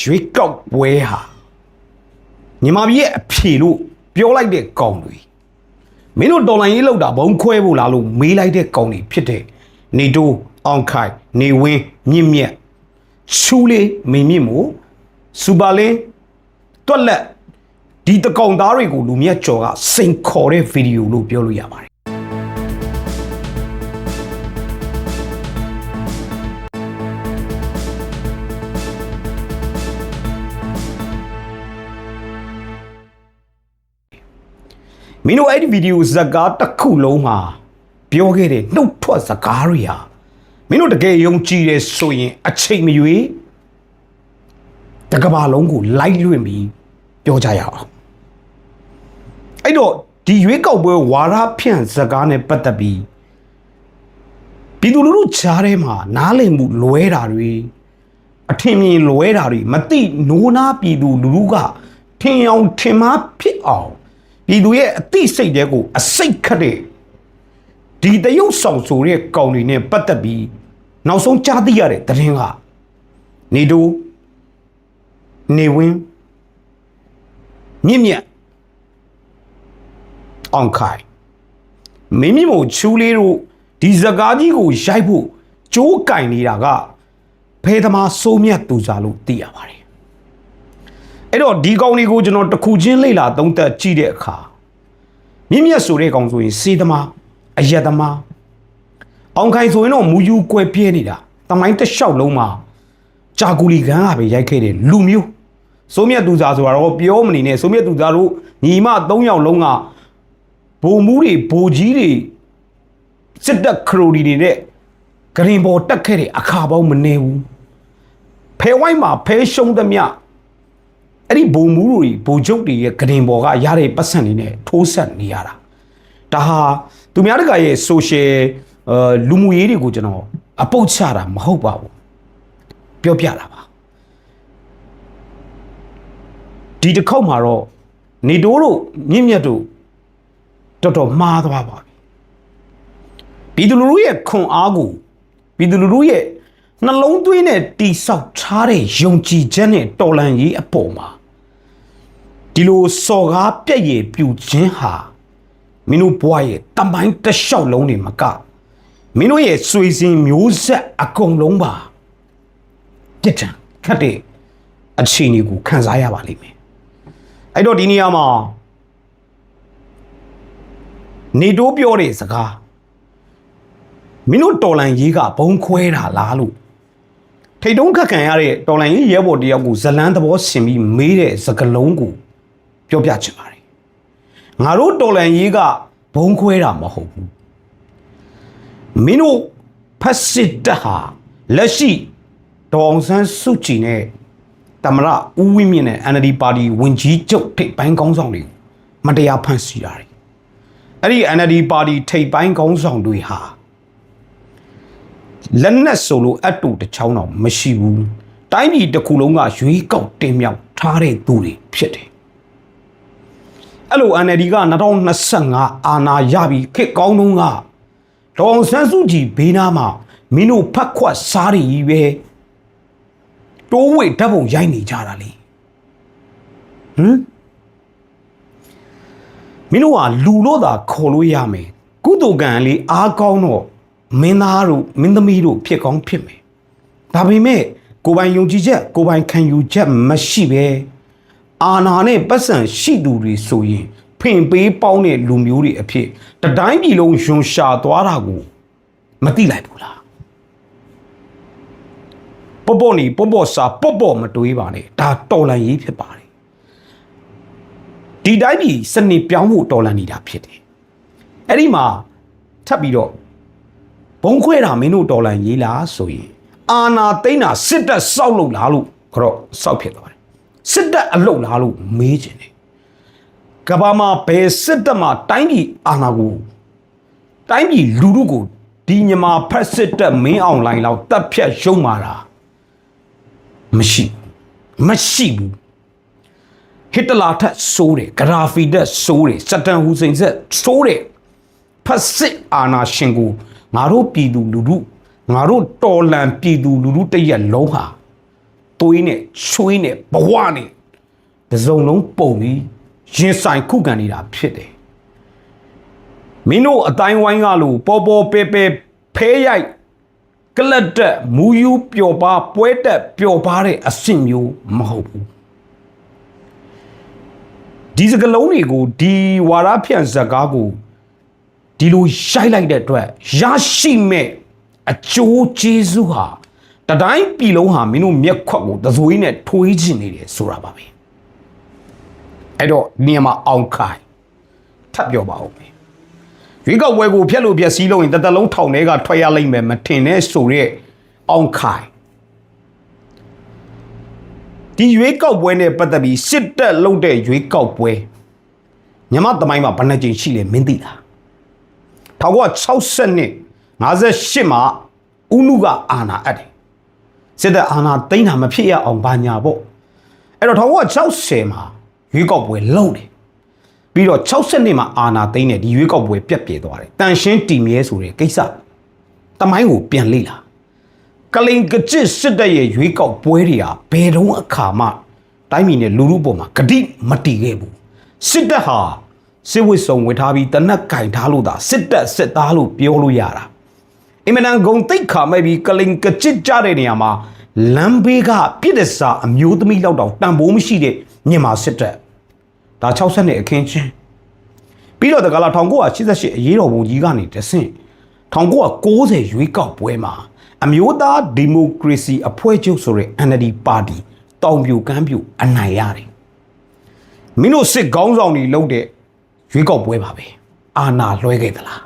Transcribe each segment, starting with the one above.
ရွေးကောက်ပွဲဟာညီမကြီးရဲ့အဖြေလို့ပြောလိုက်တဲ့ကောင်တွေမင်းတို့တော်လိုင်းရေးလောက်တာဘုံခွဲဖို့လားလို့မေးလိုက်တဲ့ကောင်တွေဖြစ်တဲ့နေတိုးအောင်ခိုင်နေဝင်းမြင့်မြတ်ရှူလေးမိန်မြင့်မို့စူပါလင်းတွက်လက်ဒီတကောင်သားတွေကိုလူမြတ်ကျော်ကစိန်ခေါ်တဲ့ဗီဒီယိုလို့ပြောလို့ရပါတယ် မင်းတို့အဲ့ဒီဗီဒီယိုဇာတ်ကားတစ်ခုလုံးမှာပြောခဲ့တဲ့နှုတ်ထွက်စကားတွေဟာမင်းတို့တကယ်ယုံကြည်တယ်ဆိုရင် အချိန်မရွေးတကဘာလုံးကိုလိုက်လွင့်ပြီးပြောကြရအောင်အဲ့တော့ဒီရွေးကောက်ပွဲဝါရဖြန့်စကားနဲ့ပတ်သက်ပြီးပြည်သူလူထုချားထဲမှာနားလည်မှုလွဲတာတွေအထင်မြင်လွဲတာတွေမသိနိုးနာပြည်သူလူထုကထင်အောင်ထင်မှားဖြစ်အောင် ပြည်သူရဲ့အသိစိတ်တွေကိုအစိတ်ခတ်တဲ့ဒီတရုပ်ဆောင်ဆိုတဲ့ကောင်တွေနဲ့ပတ်သက်ပြီးနောက်ဆုံးကြားသိရတဲ့သတင်းကနေတိုးနေဝင်းမြင့်မြတ်အောင်ခိုင်မင်းမြင့်မို့ချူလေးတို့ဒီစကားကြီးကိုရိုက်ဖို့ကြိုးကင်နေတာကဖဲသမားစိုးမြတ်သူစားလို့သိရပါတယ် အဲ့တော့ဒီကောင်တွေကိုကျွန်တော်တစ်ခုချင်းလေ့လာသုံးသပ်ကြည့်တဲ့အခါမြင့်မြတ်ဆိုတဲ့ကောင်ဆိုရင်စေသမားအယက်သမားအောင်ခိုင်ဆိုရင်တော့မူယူကွယ်ပြဲနေတာတမိုင်းတစ်လျှောက်လုံးမှာဂျာကူလီကန်ကပဲရိုက်ခဲ့တဲ့လူမျိုးစိုးမြတ်သူစားဆိုတော့ပြောမနေနဲ့စိုးမြတ်သူစားတို့ညီမ၃ယောက်လုံးကဘုံမူးတွေဘိုကြီးတွေစစ်တပ်ခရိုဒီတွေနဲ့ဂရင်ပေါ်တက်ခဲ့တဲ့အခါပေါင်းမနေဘူးဖဲဝိုင်းမှာဖဲရှုံးသမျှ အဲ့ဒီဘုံမူးတွေဘိုချုပ်တွေရဲ့ဂရင်ပေါ်ကရတဲ့ပတ်စံတွေနဲ့ထိုးဆက်နေရတာဒါဟာသူများတကာရဲ့ social အဲလူမှုရေးတွေကိုကျွန်တော်အပုတ်ချတာမဟုတ်ပါဘူးပြောပြတာပါဒီတစ်ခေါက်မှာတော့နေတိုးတို့မြင့်မြတ်တို့တော်တော်မှားသွားပါပြီပြည်သူလူထုရဲ့ခွန်အားကိုပြည်သူလူထုရဲ့နှလုံးသွင်းနဲ့တိဆောက်ထားတဲ့ယုံကြည်ချက်နဲ့တော်လန်ရေးအပေါ်မှာ ဒီလိုစော်ကားပြက်ရည်ပြူခြင်းဟာမင်းတို့ဘဝရဲ့တမိုင်းတစ်လျှောက်လုံးတွေမကမင်းတို့ရဲ့ဆွေစဉ်မျိုးဆက်အကုန်လုံးပါပြစ်ဒဏ်ခတ်တဲ့အခြေအနေကိုခံစားရပါလိမ့်မယ်အဲ့တော့ဒီနေရာမှာနေတိုးပြောတဲ့စကားမင်းတို့တော်လန်ရေးကဘုံခွဲတာလားလို့ထိတ်တုံးခက်ခံရတဲ့တော်လန်ရေးရဲဘော်တယောက်ကိုဇလန်းသဘောဆင်ပြီးမေးတဲ့စကလုံးကို ပြောပြချင်ပါတယ်ငါတို့တော်လန်ရေးကဘုံခွဲတာမဟုတ်ဘူးမင်းတို့ဖက်စစ်တပ်ဟာလက်ရှိဒေါအောင်ဆန်းစုကြည်နဲ့တမရဦးဝင်းမြင့်နဲ့ NLD ပါတီဝင်ကြီးချုပ်ထိပ်ပိုင်းကောင်းဆောင်တွေကိုမတရားဖမ်းဆီးတာတယ်အဲ့ဒီ NLD ပါတီထိပ်ပိုင်းကောင်းဆောင်တွေဟာလက်နက်ဆိုလို့အတူတစ်ချောင်းတော့မရှိဘူးတိုင်းပြည်တစ်ခုလုံးကရွေးကောက်တင်မြှောက်ထားတဲ့သူတွေဖြစ်တယ် အဲ့လို NLD က2025အာဏာရပြီးခေတ်ကောင်းတုန်းကဒေါအောင်ဆန်းစုကြည်ဘေးနားမှာမင်းတို့ဖက်ခွက်စားတွေကြီးပဲတိုးဝေဓာတ်ပုံရိုက်နေကြတာလေဟမ်မင်းတို့ကလူလို့သာခေါ်လို့ရမယ်ကုသိုလ်ကံလေးအားကောင်းတော့မင်းသားတို့မင်းသမီးတို့ဖြစ်ကောင်းဖြစ်မယ်ဒါပေမဲ့ကိုယ်ပိုင်ယုံကြည်ချက်ကိုယ်ပိုင်ခံယူချက်မရှိပဲ အာနာနဲ့ပတ်စံရှိသူတွေဆိုရင်ဖင်ပေးပေါင်းတဲ့လူမျိုးတွေအဖြစ်တတိုင်းပြည်လုံးယွန်ရှာသွားတာကိုမသိလိုက်ဘူးလားပေါ့ပေါ့နေပေါ့ပေါ့စာပေါ့ပေါ့မတွေးပါနဲ့ဒါတော်လန်ရေးဖြစ်ပါတယ်ဒီတိုင်းပြည်စနစ်ပြောင်းဖို့တော်လန်နေတာဖြစ်တယ်အဲ့ဒီမှာထပ်ပြီးတော့ဘုံခွဲတာမင်းတို့တော်လန်ရေးလားဆိုရင်အာနာသိမ့်တာစစ်တပ်စောက်လို့လားလို့ကတော့စောက်ဖြစ်သွားတယ် စစ်တပ်အလုတ်လားလို့မေးချင်တယ်ကဘာမှာဘယ်စစ်တပ်မှာတိုင်းပြည်အာဏာကိုတိုင်းပြည်လူထုကိုဒီမြန်မာဖက်စစ်တပ်မင်းအောင်လိုင်းလောက်တပ်ဖြတ်ရုံမာတာမရှိဘူးမရှိဘူးဟစ်တလာထက်စိုးတယ်ဂရာဖီတက်စိုးတယ်စတန်ဟူစိန်ဆက်စိုးတယ်ဖက်စစ်အာဏာရှင်ကိုငါတို့ပြည်သူလူထုငါတို့တော်လန်ပြည်သူလူထုတရက်လုံးဟာ သွေးနဲ့ချွေးနဲ့ဘဝနဲ့တစ်စုံလုံးပုံပြီးရင်ဆိုင်ခုခံနေတာဖြစ်တယ်မင်းတို့အတိုင်းဝိုင်းကလို့ပေါ်ပေါ်ပဲပဲဖဲရိုက်ကလတ်တက်မူယူပျော်ပါပွဲတက်ပျော်ပါတဲ့အဆင့်မျိုးမဟုတ်ဘူးဒီစကလုံးတွေကိုဒီဝါရဖြန့်ဇက်ကားကိုဒီလိုရှိုက်လိုက်တဲ့အတွက်ရရှိမဲ့အကျိုးကျေးဇူးဟာ တတိုင်းပြည်လုံးဟာမင်းတို့မျက်ခွက်ကိုသဇွေးနဲ့ထွေးချင်နေတယ်ဆိုတာပါပဲအဲ့တော့နေရာမှာအောင်ခိုင်ထပ်ပြောပါဦးမယ်ရွေးကောက်ပွဲကိုဖျက်လို့ဖျက်စီးလို့ရင်တစ်သက်လုံးထောင်ထဲကထွက်ရလိမ့်မယ်မထင်နဲ့ဆိုရက်အောင်ခိုင်ဒီရွေးကောက်ပွဲနဲ့ပတ်သက်ပြီးစစ်တပ်လုပ်တဲ့ရွေးကောက်ပွဲညမသမိုင်းမှာဘယ်နှကြိမ်ရှိလဲမင်းသိလား1960နှစ်58မှာဦးနုကအာနာအပ်တယ် စစ်တပ်အာနာသိမ်းတာမဖြစ်ရအောင်ဘာညာပေါ့အဲ့တော့1960မှာရွေးကောက်ပွဲလုပ်တယ်ပြီးတော့60နှစ်မှာအာနာသိမ်းတယ်ဒီရွေးကောက်ပွဲပြက်ပြဲသွားတယ်တန်ရှင်းတီမြဲဆိုတဲ့ကိစ္စတမိုင်းကိုပြန်လေ့လာကလိန်ကကြစ်စစ်တပ်ရဲ့ရွေးကောက်ပွဲတွေဟာဘယ်တော့အခါမှတိုင်းပြည်နဲ့လူလူပေါ်မှာဂတိမတီးခဲ့ဘူးစစ်တပ်ဟာစစ်ဝစ်စုံဝေထားပြီးတနက်ကင်ထားလို့သာစစ်တပ်စစ်သားလို့ပြောလို့ရတာ အင်မတန်ဂုံတိတ်ခါမဲ့ပြီးကလိန်ကကြစ်ကြတဲ့နေရာမှာလမ်းဘေးကပြစ်ဒစာအမျိုးသမီးလောက်တောင်တန်ဖိုးမရှိတဲ့မြန်မာစစ်တပ်ဒါ60နှစ်အခင်းချင်းပြီးတော့တကလာ1988အရေးတော်ပုံကြီးကနေတဆင့်1990ရွေးကောက်ပွဲမှာအမျိုးသားဒီမိုကရေစီအဖွဲ့ချုပ်ဆိုတဲ့ NLD ပါတီတောင်ပြိုကမ်းပြိုအနိုင်ရတယ်မင်းတို့စစ်ကောင်းဆောင်တွေလုပ်တဲ့ရွေးကောက်ပွဲပါပဲအာနာလွှဲခဲ့သလား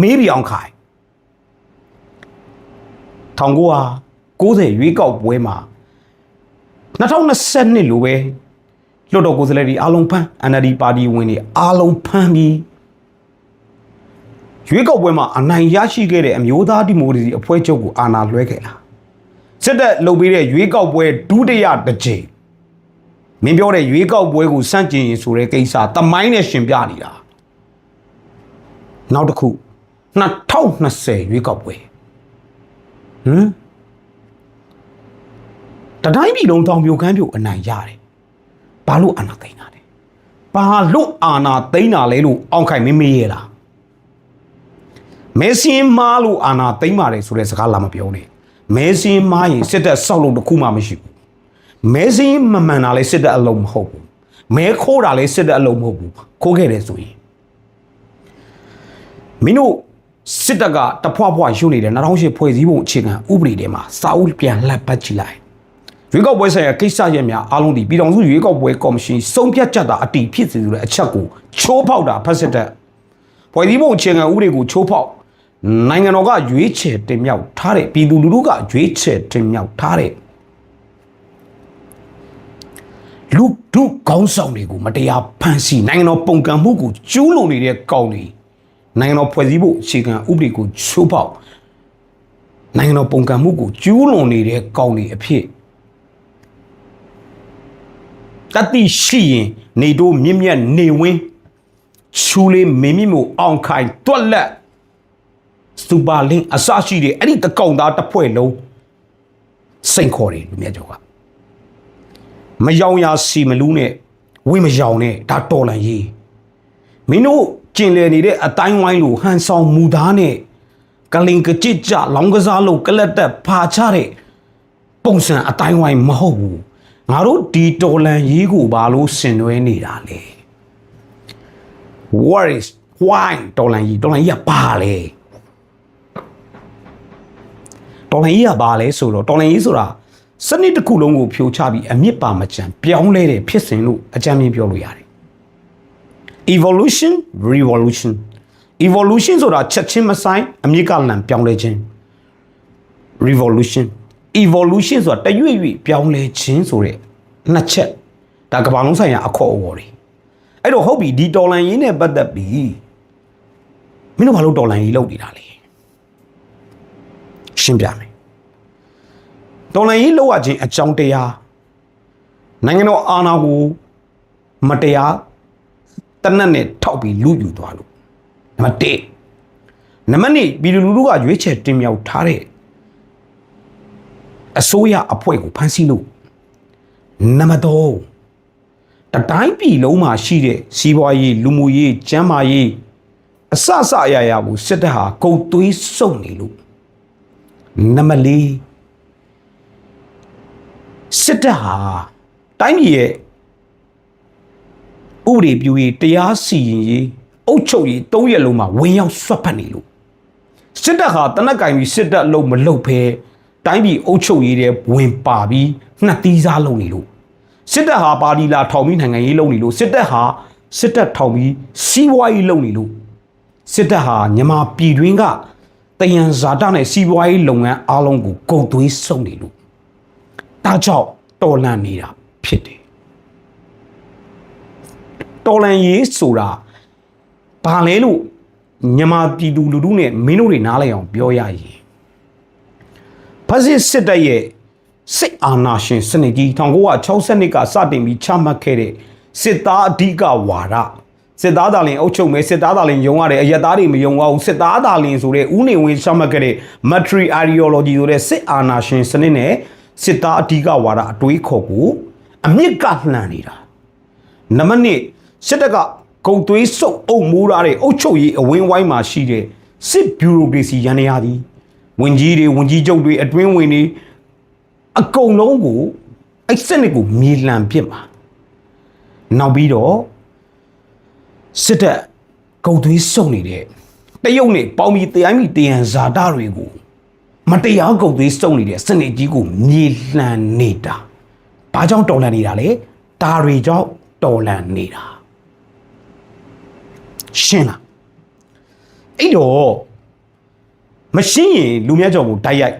မေးပြောင်ခိုင် 1990ရွေးကောက်ပွဲမှာ2022လိုပဲလွတ်တော်ကိုယ်စားလှယ်တွေအားလုံးဖမ်း NLD ပါတီဝင်တွေအားလုံးဖမ်းပြီးရွေးကောက်ပွဲမှာအနိုင်ရရှိခဲ့တဲ့အမျိုးသားဒီမိုကရေစီအဖွဲ့ချုပ်ကိုအာဏာလွှဲခဲ့တာစစ်တပ်လုပ်ပေးတဲ့ရွေးကောက်ပွဲဒုတိယတစ်ကြိမ်မင်းပြောတဲ့ရွေးကောက်ပွဲကိုစန့်ကျင်ရင်ဆိုတဲ့ကိစ္စတမိုင်းနဲ့ရှင်ပြနေတာနောက်တစ်ခု2020ရွေးကောက်ပွဲ ဟမ်တတိုင်းပြည်လုံးတောင်ပြိုကမ်းပြိုအနိုင်ရတယ်ဘာလို့အာနာသိမ်းတာလဲဘာလို့အာနာသိမ်းတာလဲလို့အောင်းခိုင်မင်းမေးရလားမဲစင်းမားလို့အာနာသိမ်းပါတယ်ဆိုတဲ့စကားလာမပြောနဲ့မဲစင်းမားရင်စစ်တပ်စောက်လို့တခုမှမရှိဘူးမဲစင်းမမှန်တာလဲစစ်တပ်အလုံးမဟုတ်ဘူးမဲခိုးတာလဲစစ်တပ်အလုံးမဟုတ်ဘူးခိုးခဲ့တယ်ဆိုရင်မင်းတို့ စစ်တပ်ကတဖွာဖွာရုပ်နေတဲ့2008ဖွဲ့စည်းပုံအခြေခံဥပဒေထဲမှာစာအုပ်ပြန်လှပ်ပတ်ကြည့်လိုက်ရွေးကောက်ပွဲဆိုင်ရာကိစ္စရပ်များအားလုံးဒီပြည်တော်စုရွေးကောက်ပွဲကော်မရှင်စုံဖြတ်ချက်တာအတီဖြစ်စေဆိုတဲ့အချက်ကိုချိုးဖောက်တာဖက်စစ်တပ်ဖွဲ့စည်းပုံအခြေခံဥပဒေကိုချိုးဖောက်နိုင်ငံတော်ကရွေးချယ်တင်မြှောက်ထားတဲ့ပြည်သူလူထုကရွေးချယ်တင်မြှောက်ထားတဲ့လူဒုကောင်းဆောင်တွေကိုမတရားဖန်ဆီးနိုင်ငံတော်ပုံကံမှုကိုကျူးလွန်နေတဲ့ကောင်တွေ နိုင်ငံတော်ဖွဲ့စည်းဖို့အခြေခံဥပဒေကိုချိုးဖောက်နိုင်ငံတော်ပုံကံမှုကိုကျူးလွန်နေတဲ့ကောင်တွေအဖြစ်တတိရှိရင်နေတို့မြင့်မြတ်နေဝင်းချူလေးမင်းမြင့်မို့အောင်ခိုင်တွက်လက်စူပါလင်းအစရှိတဲ့အဲ့ဒီတကောင်သားတစ်ဖွဲ့လုံးစိန်ခေါ်တယ်လူမြတ်ကျော်ကမယောင်ရာစီမလူးနဲ့ဝိမယောင်နဲ့ဒါတော်လန်ရေးမင်းတို့ ကျင်လည်နေတဲ့အတိုင်းဝိုင်းလိုဟန်ဆောင်မူသားနဲ့ကလင်ကကြစ်ကြလောင်းကစားလို့ကလတ်တက်ဖာချတဲ့ပုံစံအတိုင်းဝိုင်းမဟုတ်ဘူးငါတို့ဒီတော်လန်ရေးကိုဘာလို့ဆင်နွှဲနေတာလဲ what is why တော်လန်ရေးတော်လန်ရေးကဘာလဲတော်လန်ရေးကဘာလဲဆိုတော့တော်လန်ရေးဆိုတာစနစ်တစ်ခုလုံးကိုဖြိုချပြီးအမြင့်ပါမချံပြောင်းလဲတဲ့ဖြစ်စဉ်လို့အကြမ်းမြင်ပြောလို့ရတယ် evolution revolution evolution ဆိုတာချက်ချင်းမဆိုင်အမြင့်ကလန်ပြောင်းလဲခြင်း revolution evolution ဆိုတာတရွေ့ရွေ့ပြောင်းလဲခြင်းဆိုတဲ့နှစ်ချက်ဒါကမ္ဘာလုံးဆိုင်ရာအခေါ်အဝေါ်တွေအဲ့တော့ဟုတ်ပြီဒီတော်လန်ရေးနဲ့ပတ်သက်ပြီးမင်းတို့ဘာလို့တော်လန်ရေးလုပ်နေတာလဲရှင်းပြမယ်တော်လန်ရေးလုပ်ရခြင်းအကြောင်းတရားနိုင်ငံတော်အာဏာကိုမတရား တနက်နဲ့ထောက်ပြီးလူယူသွားလို့နံပါတ်1နံပါတ်2ပြည်သူလူထုကရွေးချယ်တင်မြှောက်ထားတဲ့အစိုးရအဖွဲ့ကိုဖမ်းဆီးလို့နံပါတ်3တတိုင်းပြည်လုံးမှာရှိတဲ့စီးပွားရေးလူမှုရေးကျန်းမာရေးအစအစအရာရာကိုစစ်တပ်ဟာကုတ်သွေးစုပ်နေလို့နံပါတ်4စစ်တပ်ဟာတိုင်းပြည်ရဲ့ ဥပဒေပြုရေးတရားစီရင်ရေးအုပ်ချုပ်ရေးသုံးရက်လုံးမှာဝင်ရောက်ဆွတ်ဖက်နေလို့စစ်တပ်ဟာတနက်ကင်ပြီးစစ်တပ်လုံးမလုပ်ဘဲတိုင်းပြည်အုပ်ချုပ်ရေးတဲ့ဝင်ပါပြီးနှစ်သီးစားလုပ်နေလို့စစ်တပ်ဟာပါတီလာထောင်ပြီးနိုင်ငံရေးလုပ်နေလို့စစ်တပ်ဟာစစ်တပ်ထောင်ပြီးစီးပွားရေးလုပ်နေလို့စစ်တပ်ဟာမြန်မာပြည်တွင်းကတယံဇာတနဲ့စီးပွားရေးလုပ်ငန်းအားလုံးကိုကုန်သွေးစုပ်နေလို့ဒါကြောင့်တော်လန့်နေတာဖြစ်တယ် တော်လန့်ရေးဆိုတာဘာလဲလို့မြန်မာပြည်သူလူထုနဲ့မင်းတို့တွေနားလည်အောင်ပြောရရင်ဖက်စစ်စစ်တပ်ရဲ့စစ်အာဏာရှင်စနစ်ကြီး1962ကစတင်ပြီးချမှတ်ခဲ့တဲ့စစ်သားအဓိကဝါဒစစ်သားသားလင်အုပ်ချုပ်မယ်စစ်သားသားလင်ယုံရတယ်အရက်သားတွေမယုံအောင်စစ်သားသားလင်ဆိုတဲ့ဥနေဝင်ချမှတ်ခဲ့တဲ့ military ideology ဆိုတဲ့စစ်အာဏာရှင်စနစ်နဲ့စစ်သားအဓိကဝါဒအတွေးခေါ်ကိုအမြင့်ကလှန်နေတာနံပါတ်1 စစ်တပ်ကဂုံသွေးစုပ်အုပ်မိုးရတဲ့အုပ်ချုပ်ရေးအဝင်းဝိုင်းမှာရှိတဲ့စစ်ဘျူရိုကရေစီရန်ရာသည်ဝင်ကြီးတွေဝင်ကြီးချုပ်တွေအတွင်းဝင်တွေအကုန်လုံးကိုအဲ့စနစ်ကိုမြေလှန်ပစ်မှာနောက်ပြီးတော့စစ်တပ်ဂုံသွေးစုပ်နေတဲ့တရုတ်နဲ့ပေါင်းပြီးတရားမိတယံဇာတာတွေကိုမတရားဂုံသွေးစုပ်နေတဲ့စနစ်ကြီးကိုမြေလှန်နေတာဘာကြောင့်တော်လှန်နေတာလဲဒါတွေကြောင့်တော်လှန်နေတာ ရှင်းလားအဲ့တော့မရှင်းရင်လူမြတ်ကြော်ကိုတိုက်ရိုက်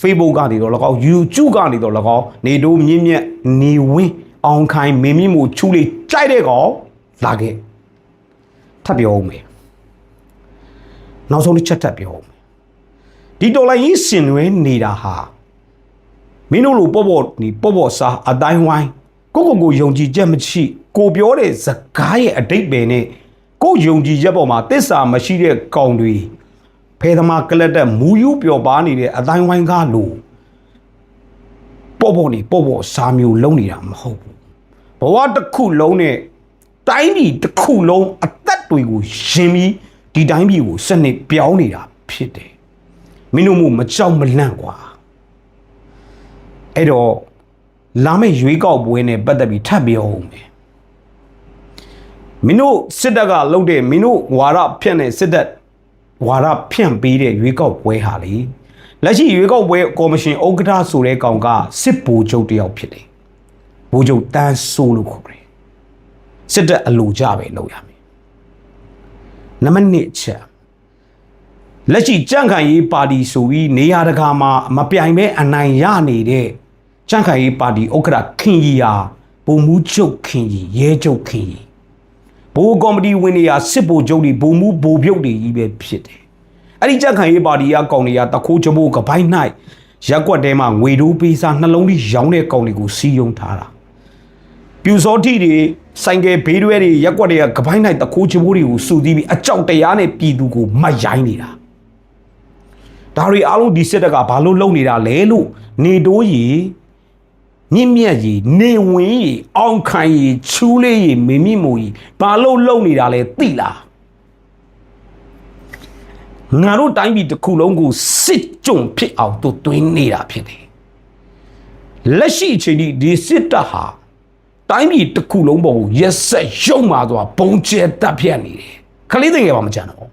Facebook ကနေတော့၎င်း YouTube ကနေတော့၎င်းနေတို့မြင့်မြတ်နေဝင်းအောင်ခိုင်မင်းမြင့်မို့ချူလေးကြိုက်တဲ့ကောင်လာခဲ့ထပ်ပြောဦးမယ်နောက်ဆုံးတစ်ချက်ထပ်ပြောဦးမယ်ဒီတော်လိုင်းကြီးစင်ရွဲနေတာဟာမင်းတို့လိုပေါ့ပေါ့နီပေါ့ပေါ့စားအတိုင်းဝိုင်းကိုကိုကိုယုံကြည်ချက်မရှိကိုပြောတဲ့ဇကားရဲ့အတိတ်ပဲနဲ့ ကိုယုံကြည်ချက်ပေါ်မှာတစ္ဆာမရှိတဲ့ကောင်တွေဖဲသမားကလတ်တဲ့မူယူပျော်ပါနေတဲ့အတိုင်းဝိုင်းကားလို့ပေါ့ပေါ့နေပေါ့ပေါ့စားမျိုးလုံးနေတာမဟုတ်ဘူးဘဝတစ်ခုလုံးနဲ့တိုင်းပြည်တစ်ခုလုံးအသက်တွေကိုရှင်ပြီးဒီတိုင်းပြည်ကိုစနစ်ပြောင်းနေတာဖြစ်တယ်မင်းတို့မို့မကြောက်မလန့်ကွာအဲ့တော့လာမယ့်ရွေးကောက်ပွဲနဲ့ပတ်သက်ပြီးထပ်ပြောအောင်မယ် မင်းတို့စစ်တပ်ကလုပ်တဲ့မင်းတို့ဝါရဖြန့်တဲ့စစ်တပ်ဝါရဖြန့်ပေးတဲ့ရွေးကောက်ပွဲဟာလေလက်ရှိရွေးကောက်ပွဲကော်မရှင်ဥက္ကဋ္ဌဆိုတဲ့ကောင်ကစစ်ဗိုလ်ချုပ်တယောက်ဖြစ်တယ်ဗိုလ်ချုပ်တန်းဆိုးလို့ခေါ်တယ်စစ်တပ်အလိုကြပဲလုပ်ရမယ်နံပါတ်1ချက်လက်ရှိကြန့်ခိုင်ရေးပါတီဆိုပြီးနေရာတကာမှာမပြိုင်ပဲအနိုင်ရနေတဲ့ကြန့်ခိုင်ရေးပါတီဥက္ကဋ္ဌခင်ကြီးဟာဗိုလ်မှူးချုပ်ခင်ကြီးရဲချုပ်ခင်ကြီး ဘိုးကော်မတီဝင်တွေကစစ်ဗိုလ်ချုပ်တွေဗိုလ်မှူးဗိုလ်ပြုတ်တွေကြီးပဲဖြစ်တယ်အဲ့ဒီကြန့်ခိုင်ရေးပါတီကကောင်တွေကတခိုးချဘိုးကပိုင်း၌ရက်ကွက်ထဲမှာငွေတိုးပေးစားနှလုံးကြီးရောင်းတဲ့ကောင်တွေကိုစီယုံထားတာပြူစောတိတွေဆိုင်ကယ်ဘေးတွဲတွေရက်ကွက်တွေကကပိုင်း၌တခိုးချဘိုးတွေကိုစူသီးပြီးအကြောက်တရားနဲ့ပြည်သူကိုမတ်ရိုင်းနေတာဒါတွေအားလုံးဒီစစ်တပ်ကဘာလို့လုပ်နေတာလဲလို့နေတိုးကြီး မြင့်မြတ်ကြီးနေဝင်းကြီးအောင်ခိုင်ကြီးချူးလေးကြီးမင်းမြင့်မို့ကြီးဘာလို့လုံနေတာလဲသိလားငါတို့တိုင်းပြည်တစ်ခုလုံးကိုစစ်ကြုံဖြစ်အောင်သူသွင်းနေတာဖြစ်တယ်လက်ရှိအချိန်ဒီဒီစစ်တပ်ဟာတိုင်းပြည်တစ်ခုလုံးပေါ်ကိုရက်ဆက်ရုံမာသွားဘုံကျဲတပ်ဖြတ်နေတယ်ခလေးတွေငယ်ပါမကြတော့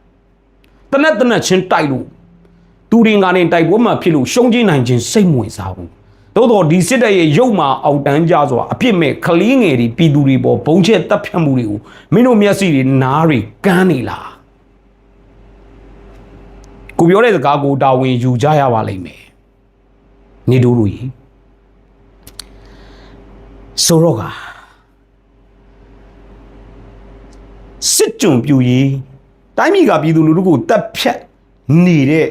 တနက်တနက်ချင်းတိုက်လို့သူရင်ကနေတိုက်ပွဲမှာဖြစ်လို့ရှုံးချင်းနိုင်ခြင်းစိတ်မဝင်စားဘူး သို့တော်ဒီစစ်တပ်ရဲ့ရုပ်မာအောက်တန်းကြစွာအပြစ်မဲ့ခလေးငယ်တွေပြည်သူတွေပေါ်ဘုံကျဲတပ်ဖြတ်မှုတွေကိုမင်းတို့မျက်စိတွေနားတွေကန်းနေလားကိုပြောတဲ့စကားကိုတာဝန်ယူကြရပါလိမ့်မယ်နေတို့လူကြီးဆိုတော့ကစစ်ကြုံပြူရေးတိုင်းပြည်ကပြည်သူလူထုကိုတပ်ဖြတ်နေတဲ့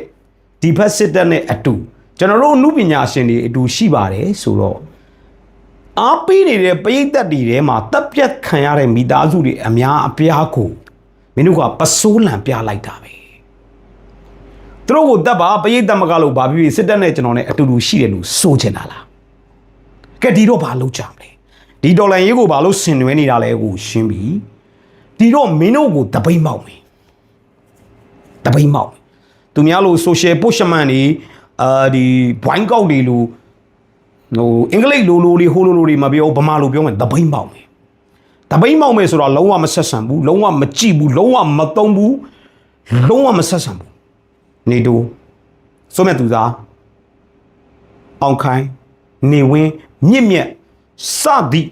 ဒီဘက်စစ်တပ်နဲ့အတူ ကျွန်တော်တို့အမှုပညာရှင်တွေအတူရှိပါတယ်ဆိုတော့အားပေးနေတဲ့ပရိသတ်တွေထဲမှာတပ်ပြတ်ခံရတဲ့မိသားစုတွေအများအပြားကိုမင်းတို့ကပစိုးလံပြလိုက်တာပဲသူတို့ကိုတပ်ပါပရိတ်သမကလို့ဘာဖြစ်ဖြစ်စစ်တပ်နဲ့ကျွန်တော်နဲ့အတူတူရှိတယ်လို့ဆိုချင်တာလားကဲဒီတော့ဘာလုပ်ကြမလဲဒီဒေါ်လာရေးကိုဘာလို့ဆင်နွှဲနေတာလဲကိုရှင်းပြီဒီတော့မင်းတို့ကိုတပိတ်မောက်မယ်တပိတ်မောက်မယ်သူများလို့ social pushman တွေ အာဒီဘွိုင်းကောက်တွေလို့ဟိုအင်္ဂလိပ်လိုလိုလေးဟိုလိုလိုတွေမပြောဗမာလိုပြောမယ်တပိတ်မောက်မယ်တပိတ်မောက်မယ်ဆိုတော့လုံးဝမဆက်ဆံဘူးလုံးဝမကြည့်ဘူးလုံးဝမသုံးဘူးလုံးဝမဆက်ဆံဘူးနေတူစိုးမြတ်သူသားအောင်ခိုင်းနေဝင်းမြင့်မြတ်စသည်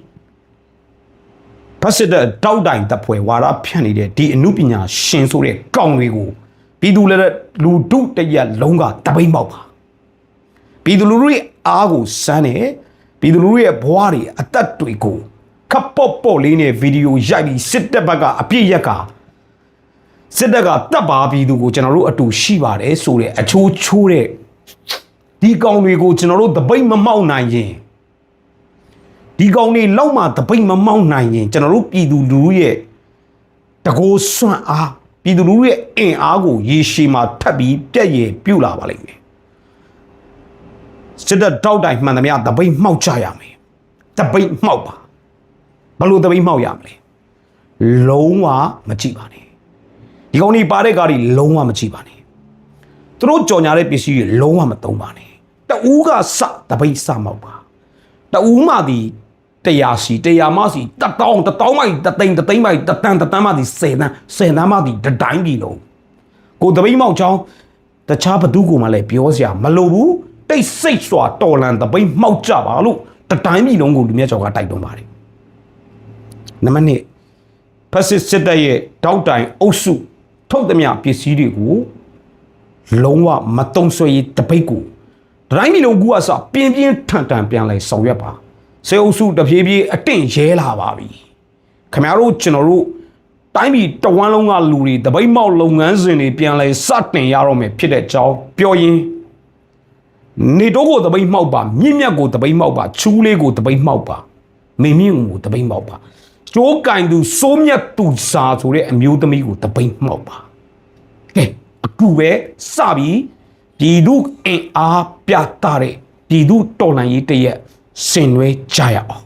ဖက်စစ်တဲ့တောက်တိုင်တပ်ဖွဲ့ဝါရဖြန့်နေတဲ့ဒီအမှုပညာရှင်ဆိုတဲ့ကောင်တွေကိုပြည်သူလည်းလူတုတရက်လုံးကတပိမ့်ပေါက်ပါ ပြည်သူလူထုရဲ့အားကိုစမ်းတယ်ပြည်သူလူထုရဲ့ဘဝတွေအသက်တွေကိုခပ်ပေါ့ပေါ့လေးနဲ့ဗီဒီယိုရိုက်ပြီးစစ်တပ်ဘက်ကအပြည့်ရက်ကစစ်တပ်ကတပ်ပါပြည်သူကိုကျွန်တော်တို့အတူရှိပါတယ်ဆိုတဲ့အချိုးချိုးတဲ့ဒီကောင်တွေကိုကျွန်တော်တို့တပိတ်မမောက်နိုင်ရင်ဒီကောင်တွေလောက်မှတပိတ်မမောက်နိုင်ရင်ကျွန်တော်တို့ပြည်သူလူထုရဲ့တကိုးစွန့်အားပြည်သူလူထုရဲ့အင်အားကိုရေရှည်မှာထပ်ပြီးပြက်ရည်ပြုတ်လာပါလိမ့်မယ် စစ်တပ်တောက်တိုင်မှန်သမျှတပိတ်မှောက်ကြရမယ်တပိတ်မှောက်ပါဘယ်လို့တပိတ်မှောက်ရမလဲလုံးဝမကြည့်ပါနဲ့ဒီကောင်ကြီးပါတဲ့ကားကြီးလုံးဝမကြည့်ပါနဲ့သူတို့ကြော်ညာတဲ့ပစ္စည်းတွေလုံးဝမသုံးပါနဲ့တူးကစတပိတ်စမောက်ပါတူးမှဒီတရားစီတရားမစီတတောင်းတတောင်းမှတသိန်းတသိန်းမှတတန်တတန်မှဒီစေတန်းစေတန်းမှဒီတတိုင်းပြီလုံးကိုတပိတ်မောက်ချောင်းတခြားဘသူကိုမှလည်းပြောစရာမလိုဘူး တိတ်ဆိတ်စွာတော်လန်တပိတ်မောက်ကြပါလို့တတိုင်းပြီလုံးကိုလူမြတ်ကျော်ကတိုက်တွန်းပါတယ်နံပါတ်1ဖက်စစ်စစ်တပ်ရဲ့တောက်တိုင်အုပ်စုထုတ်သမျှပစ္စည်းတွေကိုလုံးဝမတုံဆွေးတပိတ်ကိုဒတိုင်းမီလုံးကူကစပြင်းပြင်းထန်ထန်ပြန်လဲဆောင်ရွက်ပါစေအုပ်စုတပြေးပြေးအတင့်ရဲလာပါပြီခမရတို့ကျွန်တော်တို့တိုင်းပြည်တဝမ်းလုံးကလူတွေတပိတ်မောက်လုပ်ငန်းစဉ်တွေပြန်လဲစတင်ရတော့မယ်ဖြစ်တဲ့အကြောင်းပြောရင်း နေတော့ကိုတပိတ်မှောက်ပါမြင့်မြတ်ကိုတပိတ်မှောက်ပါချူးလေးကိုတပိတ်မှောက်ပါမိမြင့်ကိုတပိတ်မှောက်ပါကျိုးကင်သူစိုးမြတ်သူစာဆိုတဲ့အမျိုးသမီးကိုတပိတ်မှောက်ပါကဲအခုပဲစပြီးပြည်သူအင်အားပြတာတဲ့ပြည်သူတော်လှန်ရေးတရက်ဆင်နွှဲကြရအောင်